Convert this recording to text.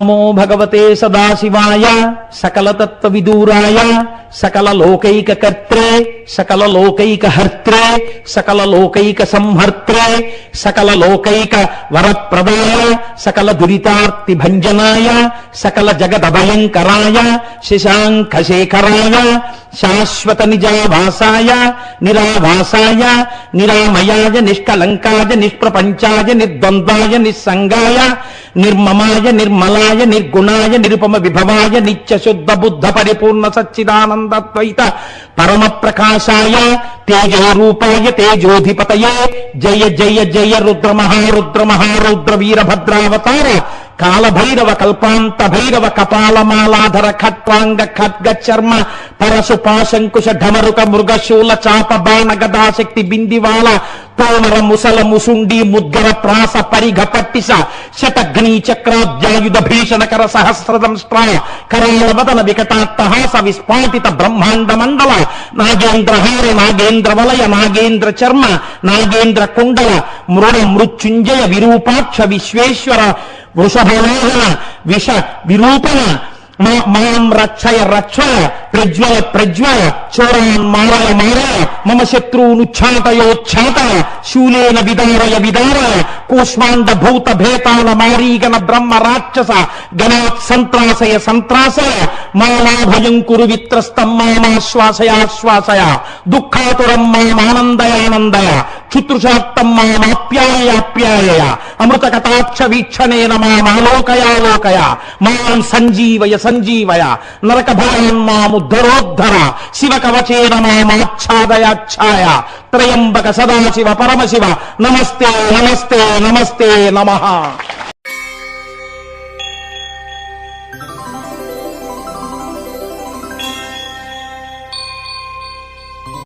నమో భగవతే సదాశివాయ సకల తత్వ విదూరాయ సకల లోకైక కర్త్రే సకల లోకైక హర్త్రే సకల లోకైక సంహర్త్రే సకల లోకైక వరప్రదాయ సకల దురితార్తి భంజనాయ సకల జగదభయంకరాయ శశాంక శేఖరాయ శాశ్వత నిజావాసాయ నిరావాసాయ నిరామయాయ నిష్కలంకాయ నిష్ప్రపంచాయ నిర్ద్వంద్వాయ నిస్సంగాయ నిర్మమాయ నిర్మలాయ నిర్గుణాయ నిర్గుణాయ నిరుపమ విభవాయ నిత్య శుద్ధ బుద్ధ పరిపూర్ణ సచ్చిదానందద్వైత పరమ ప్రకాశాయ తేజో రూపాయ తేజోధిపతయే జయ జయ జయ రుద్ర మహారుద్ర మహారుద్ర వీరభద్రావతార కాలభైరవ కల్పాంత భైరవ కపాలమాలాధర ఖట్వాంగ ఖడ్గ చర్మ పరశు పాశంకుశ ఢమరుక మృగశూల చాప బాణ గదాశక్తి బిందివాల తోమర ముసల ముసుండి ముద్గర ప్రాస పరిఘ పట్టిస శతఘ్ని చక్రాబ్జాయుధ భీషణకర సహస్రదంష్ట్రాయ కరాళ వికటాత్తహాస విస్ఫాటిత బ్రహ్మాండ మండల నాగేంద్రహార నాగేంద్ర వలయ నాగేంద్ర చర్మ నాగేంద్ర కుండల మృణ మృత్యుంజయ విరూపాక్ష విశ్వేశ్వర వృషభవాహన విష విరూపణ మాం రక్షయ రక్షయ ప్రజ్వల ప్రజ్వల చోరాన్ మారయ మారయ మమ శత్రువునుచ్ఛాటయోచ్ఛాటయ శూలేన విదారయ విదారయ కూష్మాండ భూత భేతాల మారీగణ బ్రహ్మ రాక్షస గణాత్ సంత్రాసయ సంత్రాసయ మాలాభయం కురు విత్రస్తం మామాశ్వాసయాశ్వాసయ దుఃఖాతురం మామానందయానందయ క్షుతృషాత్తం మామాప్యాయాప్యాయ అమృత కటాక్ష వీక్షణేన మామాలోకయాలోకయ. మాం సంజీవయ సంజీవయ. నరక భయాన్ మాముద్ధరోద్ధర. శివ కవచేన మామాచ్ఛాదయాచ్ఛాయ. త్రయంబక సదాశివ పరమశివ. నమస్తే నమస్తే నమస్తే నమః.